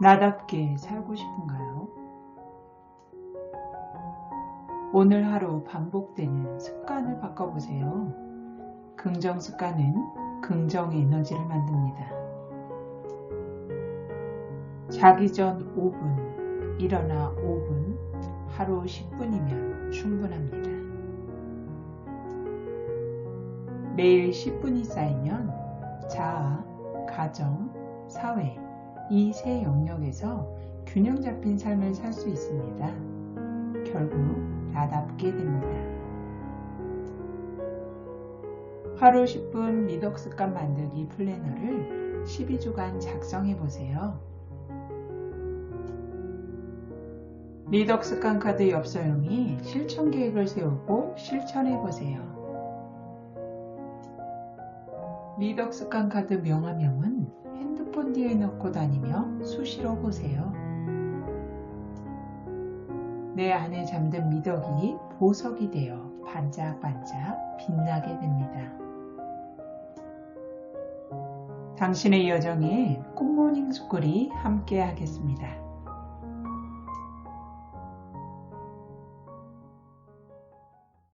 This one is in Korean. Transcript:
나답게 살고 싶은가요? 오늘 하루 반복되는 습관을 바꿔보세요. 긍정 습관은 긍정 에너지를 만듭니다. 자기 전 5분, 일어나 5분, 하루 10분이면 충분합니다. 매일 10분이 쌓이면 자아, 가정, 사회, 이 세 영역에서 균형 잡힌 삶을 살 수 있습니다. 결국 나답게 됩니다. 하루 10분 미덕 습관 만들기 플래너를 12주간 작성해 보세요. 미덕 습관 카드 엽서용이 실천 계획을 세우고 실천해 보세요. 미덕 습관 카드 명화명은 핸드폰 뒤에 넣고 다니며 수시로 보세요. 내 안에 잠든 미덕이 보석이 되어 반짝반짝 빛나게 됩니다. 당신의 여정에 굿모닝 스쿨이 함께 하겠습니다.